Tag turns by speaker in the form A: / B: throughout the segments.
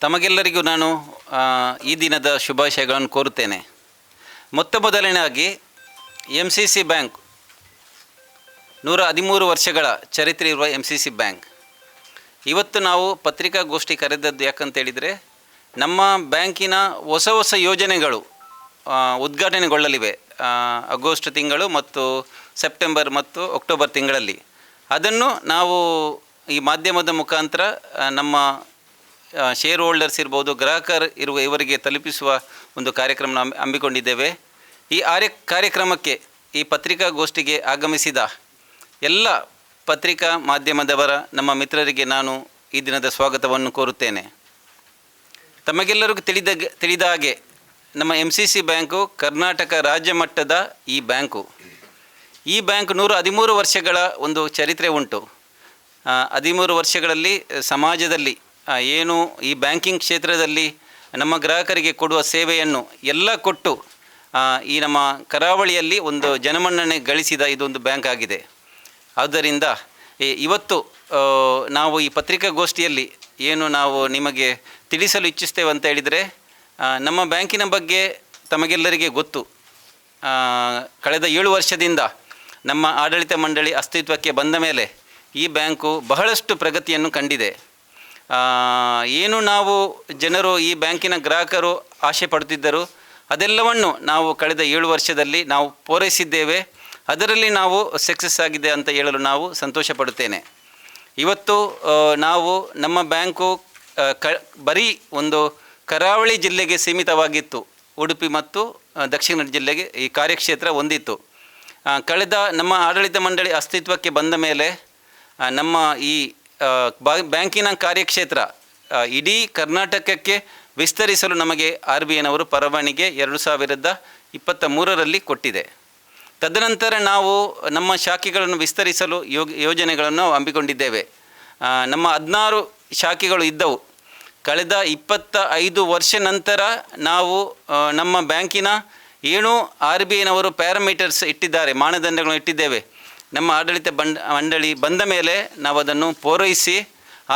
A: ತಮಗೆಲ್ಲರಿಗೂ ನಾನು ಈ ದಿನದ ಶುಭಾಶಯಗಳನ್ನು ಕೋರುತ್ತೇನೆ. ಮೊತ್ತ ಮೊದಲನೇದಾಗಿ ಎಂ ಸಿ ಸಿ ಬ್ಯಾಂಕ್ ನೂರ ಹದಿಮೂರು ವರ್ಷಗಳ ಚರಿತ್ರೆ ಇರುವ ಎಂ ಸಿ ಸಿ ಬ್ಯಾಂಕ್ ಇವತ್ತು ನಾವು ಪತ್ರಿಕಾಗೋಷ್ಠಿ ಕರೆದದ್ದು ಯಾಕಂತೇಳಿದರೆ ನಮ್ಮ ಬ್ಯಾಂಕಿನ ಹೊಸ ಹೊಸ ಯೋಜನೆಗಳು ಉದ್ಘಾಟನೆಗೊಳ್ಳಲಿವೆ ಆಗೋಸ್ಟ್ ಆಗಸ್ಟ್ ತಿಂಗಳು ಮತ್ತು ಸೆಪ್ಟೆಂಬರ್ ಮತ್ತು ಅಕ್ಟೋಬರ್ ತಿಂಗಳಲ್ಲಿ. ಅದನ್ನು ನಾವು ಈ ಮಾಧ್ಯಮದ ಮುಖಾಂತರ ನಮ್ಮ ಶೇರ್ ಹೋಲ್ಡರ್ಸ್ ಇರ್ಬೋದು, ಗ್ರಾಹಕರು ಇರುವ ಇವರಿಗೆ ತಲುಪಿಸುವ ಒಂದು ಕಾರ್ಯಕ್ರಮ ಹಮ್ಮಿ- ಹಮ್ಮಿಕೊಂಡಿದ್ದೇವೆ. ಈ ಆರ್ಯ ಕಾರ್ಯಕ್ರಮಕ್ಕೆ ಈ ಪತ್ರಿಕಾಗೋಷ್ಠಿಗೆ ಆಗಮಿಸಿದ ಎಲ್ಲ ಪತ್ರಿಕಾ ಮಾಧ್ಯಮದವರ ನಮ್ಮ ಮಿತ್ರರಿಗೆ ನಾನು ಈ ದಿನದ ಸ್ವಾಗತವನ್ನು ಕೋರುತ್ತೇನೆ. ತಮಗೆಲ್ಲರಿಗೂ ತಿಳಿದ ತಿಳಿದ ಹಾಗೆ ನಮ್ಮ M C C bank Karnataka ರಾಜ್ಯ ಮಟ್ಟದ ಈ ಬ್ಯಾಂಕು. ಈ ಬ್ಯಾಂಕ್ ನೂರ ಹದಿಮೂರು ವರ್ಷಗಳ ಒಂದು ಚರಿತ್ರೆ ಉಂಟು. ಹದಿಮೂರು ವರ್ಷಗಳಲ್ಲಿ, ಸಮಾಜದಲ್ಲಿ ಏನು ಈ ಬ್ಯಾಂಕಿಂಗ್ ಕ್ಷೇತ್ರದಲ್ಲಿ ನಮ್ಮ ಗ್ರಾಹಕರಿಗೆ ಕೊಡುವ ಸೇವೆಯನ್ನು ಎಲ್ಲ ಕೊಟ್ಟು ಈ ನಮ್ಮ ಕರಾವಳಿಯಲ್ಲಿ ಒಂದು ಜನಮನ್ನಣೆ ಗಳಿಸಿದ ಇದೊಂದು ಬ್ಯಾಂಕ್ ಆಗಿದೆ. ಆದ್ದರಿಂದ ಇವತ್ತು ನಾವು ಈ ಪತ್ರಿಕಾಗೋಷ್ಠಿಯಲ್ಲಿ ಏನು ನಾವು ನಿಮಗೆ ತಿಳಿಸಲು ಇಚ್ಛಿಸ್ತೇವೆ ಅಂತ ಹೇಳಿದರೆ ನಮ್ಮ ಬ್ಯಾಂಕಿನ ಬಗ್ಗೆ ತಮಗೆಲ್ಲರಿಗೆ ಗೊತ್ತು. ಕಳೆದ ಏಳು ವರ್ಷದಿಂದ ನಮ್ಮ ಆಡಳಿತ ಮಂಡಳಿ ಅಸ್ತಿತ್ವಕ್ಕೆ ಬಂದ ಮೇಲೆ ಈ ಬ್ಯಾಂಕು ಬಹಳಷ್ಟು ಪ್ರಗತಿಯನ್ನು ಕಂಡಿದೆ. ಏನು ನಾವು ಜನರು ಈ ಬ್ಯಾಂಕಿನ ಗ್ರಾಹಕರು ಆಸೆ ಪಡುತ್ತಿದ್ದರು, ಅದೆಲ್ಲವನ್ನು ನಾವು ಕಳೆದ ಏಳು ವರ್ಷದಲ್ಲಿ ನಾವು ಪೂರೈಸಿದ್ದೇವೆ. ಅದರಲ್ಲಿ ನಾವು ಸಕ್ಸಸ್ ಆಗಿದೆ ಅಂತ ಹೇಳಲು ನಾವು ಸಂತೋಷ ಪಡುತ್ತೇನೆ ಇವತ್ತು ನಾವು ನಮ್ಮ ಬ್ಯಾಂಕು ಕ, ಬರೀ ಒಂದು ಕರಾವಳಿ ಜಿಲ್ಲೆಗೆ ಸೀಮಿತವಾಗಿತ್ತು. ಉಡುಪಿ ಮತ್ತು ದಕ್ಷಿಣ ಕನ್ನಡ ಜಿಲ್ಲೆಗೆ ಈ ಕಾರ್ಯಕ್ಷೇತ್ರ ಹೊಂದಿತ್ತು. ಕಳೆದ ನಮ್ಮ ಆಡಳಿತ ಮಂಡಳಿ ಅಸ್ತಿತ್ವಕ್ಕೆ ಬಂದ ಮೇಲೆ ನಮ್ಮ ಈ ಬ್ಯಾಂಕಿನ ಕಾರ್ಯಕ್ಷೇತ್ರ ಇಡೀ ಕರ್ನಾಟಕಕ್ಕೆ ವಿಸ್ತರಿಸಲು ನಮಗೆ ಆರ್ ಬಿ ಐನವರು ಪರವಾನಿಗೆ ಎರಡು ಸಾವಿರದ ಇಪ್ಪತ್ತ ಮೂರರಲ್ಲಿ ಕೊಟ್ಟಿದೆ. ತದನಂತರ ನಾವು ನಮ್ಮ ಶಾಖೆಗಳನ್ನು ವಿಸ್ತರಿಸಲು ಯೋಜನೆಗಳನ್ನು ಹಮ್ಮಿಕೊಂಡಿದ್ದೇವೆ. ನಮ್ಮ ಹದಿನಾರು ಶಾಖೆಗಳು ಇದ್ದವು. ಕಳೆದ ಇಪ್ಪತ್ತ ಐದು ವರ್ಷ ನಂತರ ನಾವು ನಮ್ಮ ಬ್ಯಾಂಕಿನ ಏನು ಆರ್ ಬಿ ಐನವರು ಪ್ಯಾರಾಮೀಟರ್ಸ್ ಇಟ್ಟಿದ್ದಾರೆ, ಮಾನದಂಡಗಳನ್ನು ಇಟ್ಟಿದ್ದೇವೆ. ನಮ್ಮ ಆಡಳಿತ ಬಂಡ, ಮಂಡಳಿ ಬಂದ ಮೇಲೆ ನಾವು ಅದನ್ನು ಪೂರೈಸಿ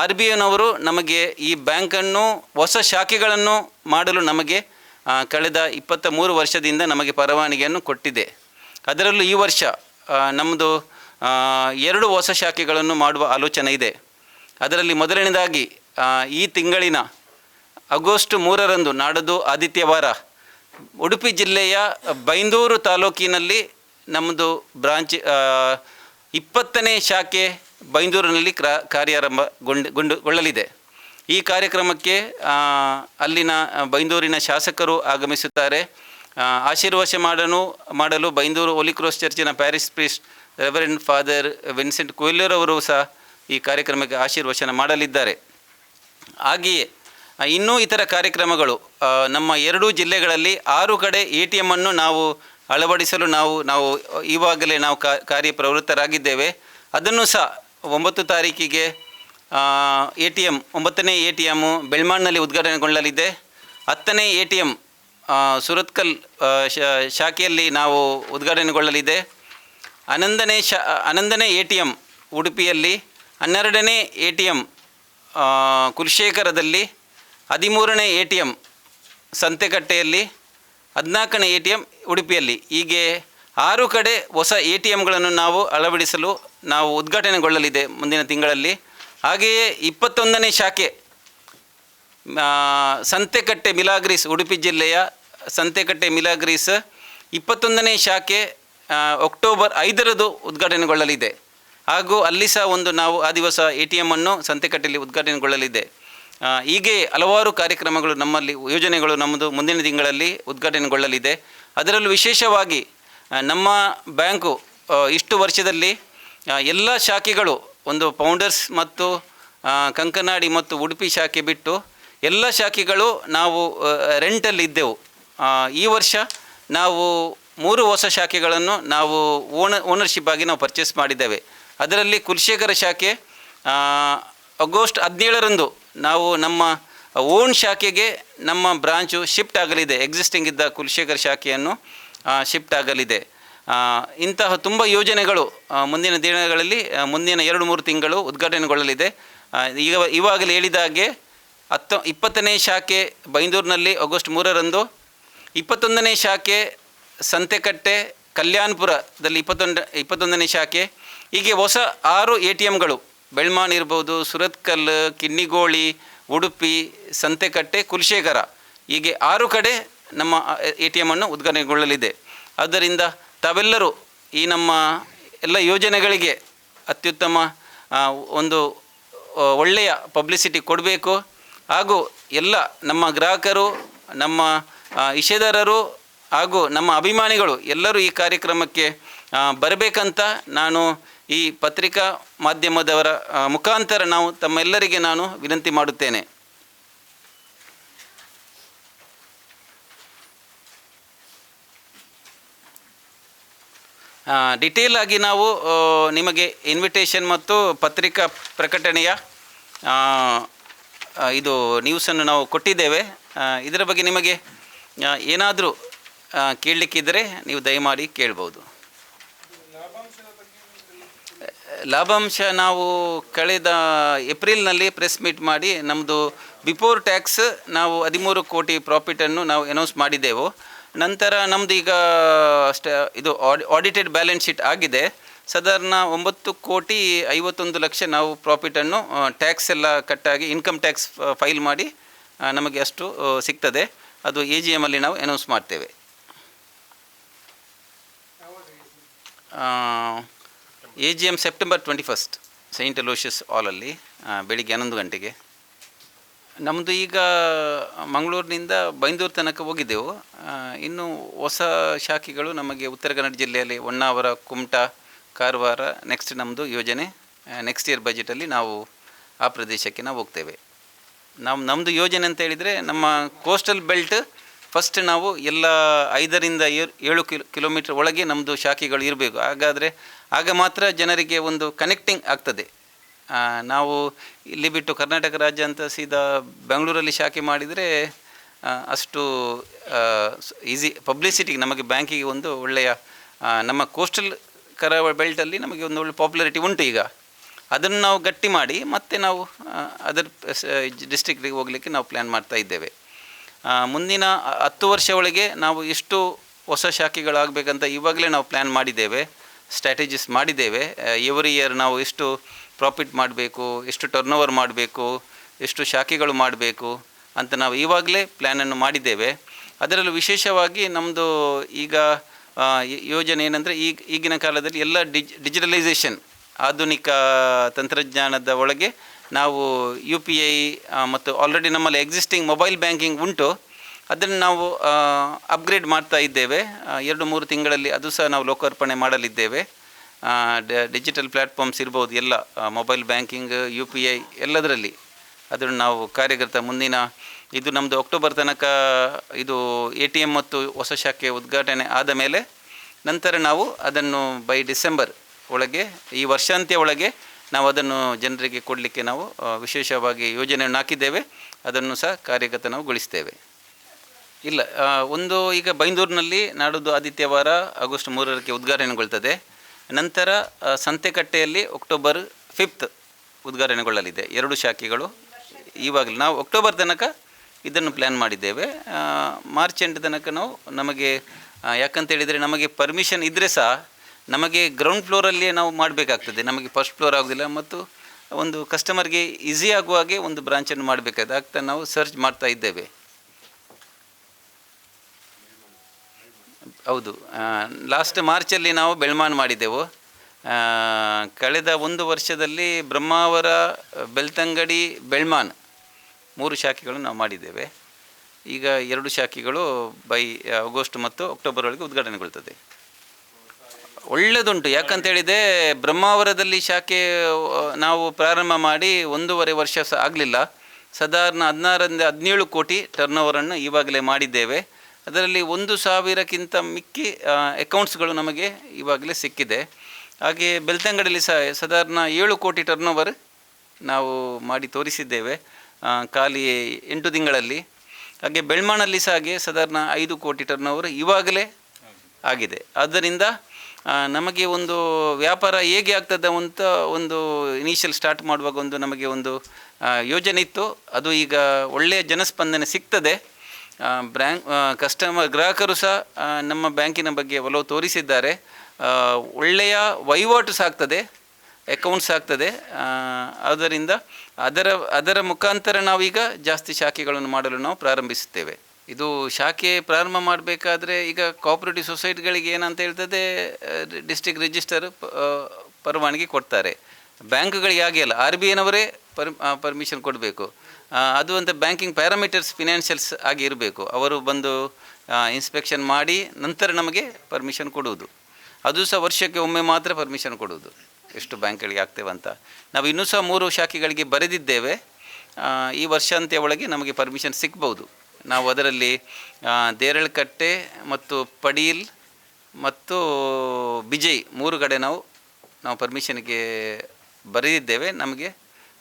A: ಆರ್ ಬಿ ಐನವರು ನಮಗೆ ಈ ಬ್ಯಾಂಕನ್ನು, ಹೊಸ ಶಾಖೆಗಳನ್ನು ಮಾಡಲು ನಮಗೆ ಕಳೆದ ಇಪ್ಪತ್ತ ಮೂರು ವರ್ಷದಿಂದ ನಮಗೆ ಪರವಾನಗಿಯನ್ನು ಕೊಟ್ಟಿದೆ. ಅದರಲ್ಲೂ ಈ ವರ್ಷ ನಮ್ಮದು ಎರಡು ಹೊಸ ಶಾಖೆಗಳನ್ನು ಮಾಡುವ ಆಲೋಚನೆ ಇದೆ. ಅದರಲ್ಲಿ ಮೊದಲನೇದಾಗಿ ಈ ತಿಂಗಳಿನ ಆಗಸ್ಟ್ ಮೂರರಂದು ನಾಡದು ಆದಿತ್ಯವಾರ, ಉಡುಪಿ ಜಿಲ್ಲೆಯ ಬೈಂದೂರು ತಾಲೂಕಿನಲ್ಲಿ ನಮ್ಮದು ಬ್ರಾಂಚ್ ಇಪ್ಪತ್ತನೇ ಶಾಖೆ ಬೈಂದೂರಿನಲ್ಲಿ ಕ್ರಾ, ಕಾರ್ಯಾರಂಭಗೊಂಡು, ಗೊಂಡುಗೊಳ್ಳಲಿದೆ. ಈ ಕಾರ್ಯಕ್ರಮಕ್ಕೆ ಅಲ್ಲಿನ ಬೈಂದೂರಿನ ಶಾಸಕರು ಆಗಮಿಸುತ್ತಾರೆ. ಆಶೀರ್ವಚ ಮಾಡಲು ಮಾಡಲು ಬೈಂದೂರು ಹೋಲಿ ಕ್ರಾಸ್ ಚರ್ಚಿನ parish priest reverend father Vincent ಕೊಯ್ಲೂರವರು ಸಹ ಈ ಕಾರ್ಯಕ್ರಮಕ್ಕೆ ಆಶೀರ್ವಚನ ಮಾಡಲಿದ್ದಾರೆ. ಹಾಗೆಯೇ ಇನ್ನೂ ಇತರ ಕಾರ್ಯಕ್ರಮಗಳು ನಮ್ಮ ಎರಡೂ ಜಿಲ್ಲೆಗಳಲ್ಲಿ ಆರು ಕಡೆ ಎ ಟಿ ಎಮ್ಮನ್ನು ನಾವು ಅಳವಡಿಸಲು ನಾವು ನಾವು ಈವಾಗಲೇ ನಾವು ಕಾರ್ಯಪ್ರವೃತ್ತರಾಗಿದ್ದೇವೆ. ಅದನ್ನು ಸಹ ಒಂಬತ್ತು ತಾರೀಕಿಗೆ ಎ ಟಿ ಎಂ ಒಂಬತ್ತನೇ ಎ ಟಿ ಎಮ್ಮು ಬೆಳ್ಮಾಣ್ನಲ್ಲಿ ಉದ್ಘಾಟನೆಗೊಳ್ಳಲಿದೆ. ಹತ್ತನೇ ಎ ಟಿ ಎಂ ಸುರತ್ಕಲ್ ಶಾಖೆಯಲ್ಲಿ ನಾವು ಉದ್ಘಾಟನೆಗೊಳ್ಳಲಿದೆ. ಹನ್ನೊಂದನೇ ಶಾ, ಹನ್ನೊಂದನೇ ಎ ಟಿ ಎಂ ಉಡುಪಿಯಲ್ಲಿ, ಹನ್ನೆರಡನೇ ಎ ಟಿ ಎಂ ಕುಲಶೇಖರದಲ್ಲಿ, ಹದಿಮೂರನೇ ಎ ಟಿ ಎಂ ಸಂತೆಕಟ್ಟೆಯಲ್ಲಿ ಹದಿನಾಲ್ಕನೇ ಎ ಟಿ ಎಂ ಉಡುಪಿಯಲ್ಲಿ. ಹೀಗೆ ಆರು ಕಡೆ ಹೊಸ ಎ ಟಿ ಎಮ್ಗಳನ್ನು ನಾವು ಅಳವಡಿಸಲು ನಾವು ಉದ್ಘಾಟನೆಗೊಳ್ಳಲಿದೆ ಮುಂದಿನ ತಿಂಗಳಲ್ಲಿ. ಹಾಗೆಯೇ ಇಪ್ಪತ್ತೊಂದನೇ ಶಾಖೆ ಸಂತೆಕಟ್ಟೆ ಮಿಲಾಗ್ರೀಸ್ ಉಡುಪಿ ಜಿಲ್ಲೆಯ ಸಂತೆಕಟ್ಟೆ ಮಿಲಾಗ್ರೀಸ್ ಇಪ್ಪತ್ತೊಂದನೇ ಶಾಖೆ ಅಕ್ಟೋಬರ್ ಐದರದು ಉದ್ಘಾಟನೆಗೊಳ್ಳಲಿದೆ. ಹಾಗೂ ಅಲ್ಲಿ ಸಹ ಒಂದು ನಾವು ಆ ದಿವಸ ಎ ಟಿ ಎಮ್ಮನ್ನು ಸಂತೆಕಟ್ಟೆಯಲ್ಲಿ ಉದ್ಘಾಟನೆಗೊಳ್ಳಲಿದೆ. ಹೀಗೆ ಹಲವಾರು ಕಾರ್ಯಕ್ರಮಗಳು ನಮ್ಮಲ್ಲಿ, ಯೋಜನೆಗಳು ನಮ್ಮದು ಮುಂದಿನ ತಿಂಗಳಲ್ಲಿ ಉದ್ಘಾಟನೆಗೊಳ್ಳಲಿದೆ. ಅದರಲ್ಲೂ ವಿಶೇಷವಾಗಿ ನಮ್ಮ ಬ್ಯಾಂಕು ಇಷ್ಟು ವರ್ಷದಲ್ಲಿ ಎಲ್ಲ ಶಾಖೆಗಳು, ಒಂದು ಫೌಂಡರ್ಸ್ ಮತ್ತು ಕಂಕನಾಡಿ ಮತ್ತು ಉಡುಪಿ ಶಾಖೆ ಬಿಟ್ಟು, ಎಲ್ಲ ಶಾಖೆಗಳು ನಾವು ರೆಂಟಲ್ಲಿ ಇದ್ದೆವು. ಈ ವರ್ಷ ನಾವು ಮೂರು ಹೊಸ ಶಾಖೆಗಳನ್ನು ನಾವು ಓನ ಓನರ್ಶಿಪ್ ಆಗಿ ನಾವು ಪರ್ಚೇಸ್ ಮಾಡಿದ್ದೇವೆ. ಅದರಲ್ಲಿ ಕುಲಶೇಖರ ಶಾಖೆ ಆಗಸ್ಟ್ ಹದಿನೇಳರಂದು ನಾವು ನಮ್ಮ ಓನ್ ಶಾಖೆಗೆ ನಮ್ಮ ಬ್ರಾಂಚು ಶಿಫ್ಟ್ ಆಗಲಿದೆ. ಎಕ್ಸಿಸ್ಟಿಂಗ್ ಇದ್ದ ಕುಲಶೇಖರ್ ಶಾಖೆಯನ್ನು ಶಿಫ್ಟ್ ಆಗಲಿದೆ. ಇಂತಹ ತುಂಬ ಯೋಜನೆಗಳು ಮುಂದಿನ ದಿನಗಳಲ್ಲಿ ಮುಂದಿನ ಎರಡು ಮೂರು ತಿಂಗಳು ಉದ್ಘಾಟನೆಗೊಳ್ಳಲಿದೆ. ಈಗ ಇವಾಗಲೇ ಹೇಳಿದ ಹಾಗೆ ಹತ್ತು, ಇಪ್ಪತ್ತನೇ ಶಾಖೆ ಬೈಂದೂರಿನಲ್ಲಿ ಆಗಸ್ಟ್ ಮೂರರಂದು, ಇಪ್ಪತ್ತೊಂದನೇ ಶಾಖೆ ಸಂತೆಕಟ್ಟೆ ಕಲ್ಯಾಣಪುರದಲ್ಲಿ ಇಪ್ಪತ್ತೊಂದು, ಇಪ್ಪತ್ತೊಂದನೇ ಶಾಖೆ, ಹೀಗೆ ಹೊಸ ಆರು ಎ ಟಿ ಎಮ್ಗಳು ಬೆಳ್ಮಾನ್ ಇರ್ಬೋದು ಸುರತ್ಕಲ್ ಕಿನ್ನಿಗೋಳಿ, ಉಡುಪಿ, ಸಂತೆಕಟ್ಟೆ ಕುಲಶೇಖರ ಹೀಗೆ ಆರು ಕಡೆ ನಮ್ಮ ಎ ಟಿ ಎಮ್ಮನ್ನು ಉದ್ಘಾಟನೆಗೊಳ್ಳಲಿದೆ. ಆದ್ದರಿಂದ ತಾವೆಲ್ಲರೂ ಈ ನಮ್ಮ ಎಲ್ಲ ಯೋಜನೆಗಳಿಗೆ ಅತ್ಯುತ್ತಮ ಒಂದು ಒಳ್ಳೆಯ ಪಬ್ಲಿಸಿಟಿ ಕೊಡಬೇಕು. ಹಾಗೂ ಎಲ್ಲ ನಮ್ಮ ಗ್ರಾಹಕರು, ನಮ್ಮ ಇಷೆದಾರರು ಇಷೇದಾರರು ಹಾಗೂ ನಮ್ಮ ಅಭಿಮಾನಿಗಳು ಎಲ್ಲರೂ ಈ ಕಾರ್ಯಕ್ರಮಕ್ಕೆ ಬರಬೇಕಂತ ನಾನು ಈ ಪತ್ರಿಕಾ ಮಾಧ್ಯಮದವರ ಮುಖಾಂತರ ನಾವು ತಮ್ಮೆಲ್ಲರಿಗೆ ನಾನು ವಿನಂತಿ ಮಾಡುತ್ತೇನೆ. ಡಿಟೇಲ್ ಆಗಿ ನಾವು ನಿಮಗೆ ಇನ್ವಿಟೇಷನ್ ಮತ್ತು ಪತ್ರಿಕಾ ಪ್ರಕಟಣೆಯ ಇದು ನ್ಯೂಸನ್ನು ನಾವು ಕೊಟ್ಟಿದ್ದೇವೆ. ಇದರ ಬಗ್ಗೆ ನಿಮಗೆ ಏನಾದರೂ ಕೇಳಲಿಕ್ಕಿದ್ದರೆ ನೀವು ದಯಮಾಡಿ ಕೇಳ್ಬೋದು. ಲಾಭಾಂಶ ನಾವು ಕಳೆದ ಏಪ್ರಿಲ್ನಲ್ಲಿ ಪ್ರೆಸ್ ಮೀಟ್ ಮಾಡಿ ನಮ್ಮದು ಬಿಫೋರ್ ಟ್ಯಾಕ್ಸ್ ನಾವು ಹದಿಮೂರು ಕೋಟಿ ಪ್ರಾಫಿಟನ್ನು ನಾವು ಅನೌನ್ಸ್ ಮಾಡಿದ್ದೆವು. ನಂತರ ನಮ್ಮದು ಈಗ ಸ್ಟ ಇದು ಆಡಿಟೆಡ್ ಬ್ಯಾಲೆನ್ಸ್ ಶೀಟ್ ಆಗಿದೆ. ಸಾಧಾರಣ ಒಂಬತ್ತು ಕೋಟಿ ಐವತ್ತೊಂದು ಲಕ್ಷ ನಾವು ಪ್ರಾಫಿಟನ್ನು ಟ್ಯಾಕ್ಸ್ ಎಲ್ಲ ಕಟ್ಟಾಗಿ ಇನ್ಕಮ್ ಟ್ಯಾಕ್ಸ್ ಫೈಲ್ ಮಾಡಿ ನಮಗೆ ಅಷ್ಟು ಸಿಗ್ತದೆ. ಅದು ಎ ಜಿ ಎಮಲ್ಲಿ ನಾವು ಅನೌನ್ಸ್ ಮಾಡ್ತೇವೆ. A G M September twenty first saint Aloysius ಹಾಲಲ್ಲಿ ಬೆಳಿಗ್ಗೆ ಹನ್ನೊಂದು ಗಂಟೆಗೆ. ನಮ್ಮದು ಈಗ ಮಂಗಳೂರಿನಿಂದ ಬೈಂದೂರು ತನಕ ಹೋಗಿದ್ದೆವು. ಇನ್ನು ಹೊಸ ಶಾಖೆಗಳು ನಮಗೆ ಉತ್ತರ ಕನ್ನಡ ಜಿಲ್ಲೆಯಲ್ಲಿ ಹೊನ್ನಾವರ, ಕುಮಟಾ, ಕಾರವಾರ ನೆಕ್ಸ್ಟ್ ನಮ್ಮದು ಯೋಜನೆ ನೆಕ್ಸ್ಟ್ ಇಯರ್ ಬಜೆಟಲ್ಲಿ ನಾವು ಆ ಪ್ರದೇಶಕ್ಕೆ ನಾವು ಹೋಗ್ತೇವೆ. ನಮ್ಮ ನಮ್ಮದು ಯೋಜನೆ ಅಂತ ಹೇಳಿದರೆ ನಮ್ಮ ಕೋಸ್ಟಲ್ ಬೆಲ್ಟ್ ಫಸ್ಟ್ ನಾವು ಎಲ್ಲ ಐದರಿಂದ ಏಳು ಕಿಲೋ, ಕಿಲೋಮೀಟ್ರ್ ಒಳಗೆ ನಮ್ಮದು ಶಾಖೆಗಳು ಇರಬೇಕು. ಹಾಗಾದರೆ ಆಗ ಮಾತ್ರ ಜನರಿಗೆ ಒಂದು ಕನೆಕ್ಟಿಂಗ್ ಆಗ್ತದೆ. ನಾವು ಇಲ್ಲಿ ಬಿಟ್ಟು ಕರ್ನಾಟಕ ರಾಜ್ಯ ಅಂತ ಸೀದಾ ಬೆಂಗಳೂರಲ್ಲಿ ಶಾಖೆ ಮಾಡಿದರೆ ಅಷ್ಟು ಈಸಿ ಪಬ್ಲಿಸಿಟಿಗೆ ನಮಗೆ ಬ್ಯಾಂಕಿಗೆ ಒಂದು ಒಳ್ಳೆಯ ನಮ್ಮ ಕೋಸ್ಟಲ್ ಕರ ಬೆಲ್ಟಲ್ಲಿ ನಮಗೆ ಒಂದು ಒಳ್ಳೆ ಪಾಪ್ಯುಲಾರಿಟಿ ಉಂಟು ಈಗ. ಅದನ್ನು ನಾವು ಗಟ್ಟಿ ಮಾಡಿ ಮತ್ತೆ ನಾವು ಅದರ್ ಡಿಸ್ಟ್ರಿಕ್ಟಿಗೆ ಹೋಗಲಿಕ್ಕೆ ನಾವು ಪ್ಲ್ಯಾನ್ ಮಾಡ್ತಾ ಇದ್ದೇವೆ. ಮುಂದಿನ ಹತ್ತು ವರ್ಷ ಒಳಗೆ ನಾವು ಎಷ್ಟು ಹೊಸ ಶಾಖೆಗಳಾಗಬೇಕಂತ ಇವಾಗಲೇ ನಾವು ಪ್ಲ್ಯಾನ್ ಮಾಡಿದ್ದೇವೆ ಸ್ಟ್ರಾಟಜಿಸ್ ಮಾಡಿದ್ದೇವೆ. ಎವ್ರಿ ಇಯರ್ ನಾವು ಎಷ್ಟು ಪ್ರಾಫಿಟ್ ಮಾಡಬೇಕು ಎಷ್ಟು ಟರ್ನ್ ಓವರ್ ಮಾಡಬೇಕು ಎಷ್ಟು ಶಾಖೆಗಳು ಮಾಡಬೇಕು ಅಂತ ನಾವು ಇವಾಗಲೇ ಪ್ಲ್ಯಾನನ್ನು ಮಾಡಿದ್ದೇವೆ. ಅದರಲ್ಲೂ ವಿಶೇಷವಾಗಿ ನಮ್ಮದು ಈಗ ಯೋಜನೆ ಏನಂದರೆ ಈಗ ಈಗಿನ ಕಾಲದಲ್ಲಿ ಎಲ್ಲ ಡಿಜ್ ಡಿಜಿಟಲೈಸೇಷನ್ ಆಧುನಿಕ ತಂತ್ರಜ್ಞಾನದ ಒಳಗೆ ನಾವು ಯು ಪಿ ಐ ಮತ್ತು ಆಲ್ರೆಡಿ ನಮ್ಮಲ್ಲಿ ಎಕ್ಸಿಸ್ಟಿಂಗ್ ಮೊಬೈಲ್ ಬ್ಯಾಂಕಿಂಗ್ ಉಂಟು. ಅದನ್ನು ನಾವು ಅಪ್ಗ್ರೇಡ್ ಮಾಡ್ತಾ ಇದ್ದೇವೆ. ಎರಡು ಮೂರು ತಿಂಗಳಲ್ಲಿ ಅದು ಸಹ ನಾವು ಲೋಕಾರ್ಪಣೆ ಮಾಡಲಿದ್ದೇವೆ. ಡಿಜಿಟಲ್ ಪ್ಲ್ಯಾಟ್ಫಾರ್ಮ್ಸ್ ಇರ್ಬೋದು, ಎಲ್ಲ mobile banking U P I ಎಲ್ಲದರಲ್ಲಿ. ಅದನ್ನು ನಾವು ಕಾರ್ಯಗತ ಮುಂದಿನ, ಇದು ನಮ್ಮದು ಅಕ್ಟೋಬರ್ ತನಕ, ಇದು ಎ ಟಿ ಎಂ ಮತ್ತು ಹೊಸ ಶಾಖೆ ಉದ್ಘಾಟನೆ ಆದ ಮೇಲೆ ನಂತರ ನಾವು ಅದನ್ನು ಬೈ ಡಿಸೆಂಬರ್ ಒಳಗೆ, ಈ ವರ್ಷಾಂತ್ಯ ಒಳಗೆ ನಾವು ಅದನ್ನು ಜನರಿಗೆ ಕೊಡಲಿಕ್ಕೆ ನಾವು ವಿಶೇಷವಾಗಿ ಯೋಜನೆಯನ್ನು ಹಾಕಿದ್ದೇವೆ. ಅದನ್ನು ಸಹ ಕಾರ್ಯಗತ ನಾವು ಗೊಳಿಸ್ತೇವೆ ಇಲ್ಲ ಒಂದು ಈಗ ಬೈಂದೂರಿನಲ್ಲಿ ನಾಡೋದು ಆದಿತ್ಯವಾರ ಆಗಸ್ಟ್ ಮೂರರಕ್ಕೆ ಉದ್ಘಾಟನೆಗೊಳ್ತದೆ. ನಂತರ ಸಂತೆಕಟ್ಟೆಯಲ್ಲಿ ಅಕ್ಟೋಬರ್ ಫಿಫ್ತ್ ಉದ್ಘಾಟನೆಗೊಳ್ಳಲಿದೆ. ಎರಡು ಶಾಖೆಗಳು ಇವಾಗಲೇ ನಾವು ಅಕ್ಟೋಬರ್ ತನಕ ಇದನ್ನು ಪ್ಲ್ಯಾನ್ ಮಾಡಿದ್ದೇವೆ. ಮಾರ್ಚ್ ಎಂಟು ತನಕ ನಾವು ನಮಗೆ ಯಾಕಂತ ಹೇಳಿದರೆ ನಮಗೆ ಪರ್ಮಿಷನ್ ಇದ್ದರೆ ಸಹ ನಮಗೆ ಗ್ರೌಂಡ್ ಫ್ಲೋರಲ್ಲಿಯೇ ನಾವು ಮಾಡಬೇಕಾಗ್ತದೆ. ನಮಗೆ ಫಸ್ಟ್ ಫ್ಲೋರ್ ಆಗೋದಿಲ್ಲ ಮತ್ತು ಒಂದು ಕಸ್ಟಮರ್ಗೆ ಈಸಿ ಆಗುವ ಹಾಗೆ ಒಂದು ಬ್ರಾಂಚನ್ನು ಮಾಡಬೇಕಾದ ಆಗ್ತಾ ನಾವು ಸರ್ಚ್ ಮಾಡ್ತಾ ಇದ್ದೇವೆ. ಹೌದು. ಲಾಸ್ಟ್ ಮಾರ್ಚಲ್ಲಿ ನಾವು ಬೆಳ್ಮಾನ್ ಮಾಡಿದ್ದೆವು. ಕಳೆದ ಒಂದು ವರ್ಷದಲ್ಲಿ ಬ್ರಹ್ಮಾವರ, ಬೆಳ್ತಂಗಡಿ, ಬೆಳ್ಮಾನ್ ಮೂರು ಶಾಖೆಗಳು ನಾವು ಮಾಡಿದ್ದೇವೆ. ಈಗ ಎರಡು ಶಾಖೆಗಳು ಬೈ ಆಗಸ್ಟ್ ಮತ್ತು ಅಕ್ಟೋಬರ್ ಒಳಗೆ ಉದ್ಘಾಟನೆಗೊಳ್ತದೆ. ಒಳ್ಳೆಯದುಂಟು ಯಾಕಂತ ಹೇಳಿದೆ ಬ್ರಹ್ಮಾವರದಲ್ಲಿ ಶಾಖೆ ನಾವು ಪ್ರಾರಂಭ ಮಾಡಿ ಒಂದೂವರೆ ವರ್ಷ ಸಹ ಆಗಲಿಲ್ಲ. ಸಾಧಾರಣ ಹದಿನಾರರಿಂದ ಹದಿನೇಳು ಕೋಟಿ ಟರ್ನ್ ಓವರನ್ನು ಈವಾಗಲೇ ಮಾಡಿದ್ದೇವೆ. ಅದರಲ್ಲಿ ಒಂದು ಸಾವಿರಕ್ಕಿಂತ ಮಿಕ್ಕಿ ಅಕೌಂಟ್ಸ್ಗಳು ನಮಗೆ ಇವಾಗಲೇ ಸಿಕ್ಕಿದೆ. ಹಾಗೆ ಬೆಳ್ತಂಗಡಿಯಲ್ಲಿ ಸಹ ಸಾಧಾರಣ ಏಳು ಕೋಟಿ ಟರ್ನ್ ಓವರ್ ನಾವು ಮಾಡಿ ತೋರಿಸಿದ್ದೇವೆ ಖಾಲಿ ಎಂಟು ತಿಂಗಳಲ್ಲಿ. ಹಾಗೆ ಬೆಳ್ಮಾಣಲ್ಲಿ ಸಹ ಹಾಗೆ ಸಾಧಾರಣ ಐದು ಕೋಟಿ ಟರ್ನ್ ಓವರ್ ಇವಾಗಲೇ ಆಗಿದೆ. ಆದ್ದರಿಂದ ನಮಗೆ ಒಂದು ವ್ಯಾಪಾರ ಹೇಗೆ ಆಗ್ತದೆ ಅಂತ ಒಂದು ಇನಿಷಿಯಲ್ ಸ್ಟಾರ್ಟ್ ಮಾಡುವಾಗ ಒಂದು ನಮಗೆ ಒಂದು ಯೋಜನೆ ಇತ್ತು. ಅದು ಈಗ ಒಳ್ಳೆಯ ಜನಸ್ಪಂದನೆ ಸಿಗ್ತದೆ. ಬ್ರ್ಯಾಂಕ್ ಕಸ್ಟಮರ್ ಗ್ರಾಹಕರು ಸಹ ನಮ್ಮ ಬ್ಯಾಂಕಿನ ಬಗ್ಗೆ ಒಲವು ತೋರಿಸಿದ್ದಾರೆ. ಒಳ್ಳೆಯ ವಹಿವಾಟು ಸಹ ಆಗ್ತದೆ ಅಕೌಂಟ್ಸ್ ಆಗ್ತದೆ. ಆದ್ದರಿಂದ ಅದರ ಅದರ ಮುಖಾಂತರ ನಾವೀಗ ಜಾಸ್ತಿ ಶಾಖೆಗಳನ್ನು ಮಾಡಲು ನಾವು ಪ್ರಾರಂಭಿಸುತ್ತೇವೆ. ಇದು ಶಾಖೆ ಪ್ರಾರಂಭ ಮಾಡಬೇಕಾದ್ರೆ ಈಗ ಕೋಆಪರೇಟಿವ್ ಸೊಸೈಟಿಗಳಿಗೆ ಏನಂತ ಹೇಳ್ತದೆ ಡಿಸ್ಟ್ರಿಕ್ಟ್ ರಿಜಿಸ್ಟರ್ ಪರವಾನಗಿ ಕೊಡ್ತಾರೆ. ಬ್ಯಾಂಕ್ಗಳಿಗೆ ಹಾಗೆ ಅಲ್ಲ, ಆರ್ ಬಿ ಐನವರೇ ಪರ್ ಪರ್ಮಿಷನ್ ಕೊಡಬೇಕು. ಅದು ಅಂತ ಬ್ಯಾಂಕಿಂಗ್ ಪ್ಯಾರಾಮೀಟರ್ಸ್ ಫಿನಾನ್ಷಿಯಲ್ಸ್ ಆಗಿ ಇರಬೇಕು. ಅವರು ಬಂದು ಇನ್ಸ್ಪೆಕ್ಷನ್ ಮಾಡಿ, ನಂತರ ನಮಗೆ ಪರ್ಮಿಷನ್ ಕೊಡುವುದು. ಅದು ಸಹ ವರ್ಷಕ್ಕೆ ಒಮ್ಮೆ ಮಾತ್ರ ಪರ್ಮಿಷನ್ ಕೊಡುವುದು, ಎಷ್ಟು ಬ್ಯಾಂಕ್ಗಳಿಗೆ ಆಗ್ತೇವೆ ಅಂತ. ನಾವು ಇನ್ನೂ ಸಹ ಮೂರು ಶಾಖೆಗಳಿಗೆ ಬರೆದಿದ್ದೇವೆ. ಈ ವರ್ಷಾಂತ್ಯ ಒಳಗೆ ನಮಗೆ ಪರ್ಮಿಷನ್ ಸಿಗ್ಬೋದು. ನಾವು ಅದರಲ್ಲಿ ದೇರಳಕಟ್ಟೆ ಮತ್ತು ಪಡೀಲ್ ಮತ್ತು ಬಿಜಯ್ ಮೂರು ಕಡೆ ನಾವು ನಾವು ಪರ್ಮಿಷನ್ಗೆ ಬರೆದಿದ್ದೇವೆ. ನಮಗೆ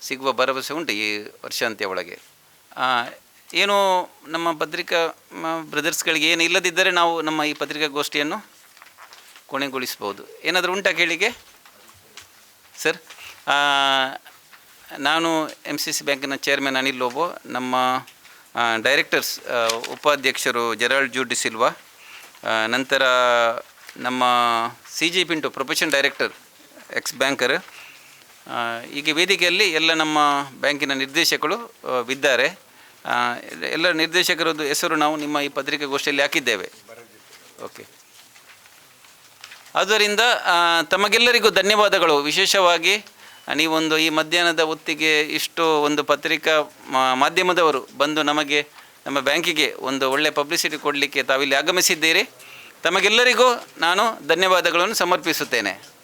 A: ಸಿಗುವ ಭರವಸೆ ಉಂಟು ಈ ವರ್ಷಾಂತ್ಯ ಒಳಗೆ. ಏನು ನಮ್ಮ ಪತ್ರಿಕಾ ಬ್ರದರ್ಸ್ಗಳಿಗೆ ಏನು ಇಲ್ಲದಿದ್ದರೆ ನಾವು ನಮ್ಮ ಈ ಪತ್ರಿಕಾಗೋಷ್ಠಿಯನ್ನು ಕೊನೆಗೊಳಿಸ್ಬೋದು. ಏನಾದರೂ ಉಂಟಾ ಕೇಳಿಗೆ? ಸರ್ ನಾನು ಎಂ ಸಿ ಸಿ ಬ್ಯಾಂಕಿನ ಚೇರ್ಮನ್ ಅನಿಲ್ ಲೋಬೋ. ನಮ್ಮ ಡೈರೆಕ್ಟರ್ಸ್ ಉಪಾಧ್ಯಕ್ಷರು ಜೆರಾಲ್ಡ್ ಜೂಡಿ ಸಿಲ್ವಾ ನಂತರ ನಮ್ಮ C G Pinto profession director ex banker ಈಗ ವೇದಿಕೆಯಲ್ಲಿ ಎಲ್ಲ ನಮ್ಮ ಬ್ಯಾಂಕಿನ ನಿರ್ದೇಶಕರು ಬಿದ್ದಾರೆ. ಎಲ್ಲ ನಿರ್ದೇಶಕರದ್ದು ಹೆಸರು ನಾವು ನಿಮ್ಮ ಈ ಪತ್ರಿಕಾಗೋಷ್ಠಿಯಲ್ಲಿ ಹಾಕಿದ್ದೇವೆ. ಓಕೆ ಆದ್ದರಿಂದ ತಮಗೆಲ್ಲರಿಗೂ ಧನ್ಯವಾದಗಳು. ವಿಶೇಷವಾಗಿ ನೀವೊಂದು ಈ ಮಧ್ಯಾಹ್ನದ ಹೊತ್ತಿಗೆ ಇಷ್ಟು ಒಂದು ಪತ್ರಿಕಾ ಮಾಧ್ಯಮದವರು ಬಂದು ನಮಗೆ, ನಮ್ಮ ಬ್ಯಾಂಕಿಗೆ ಒಂದು ಒಳ್ಳೆಯ ಪಬ್ಲಿಸಿಟಿ ಕೊಡಲಿಕ್ಕೆ ತಾವಿಲ್ಲಿ ಆಗಮಿಸಿದ್ದೀರಿ. ತಮಗೆಲ್ಲರಿಗೂ ನಾನು ಧನ್ಯವಾದಗಳನ್ನು ಸಮರ್ಪಿಸುತ್ತೇನೆ.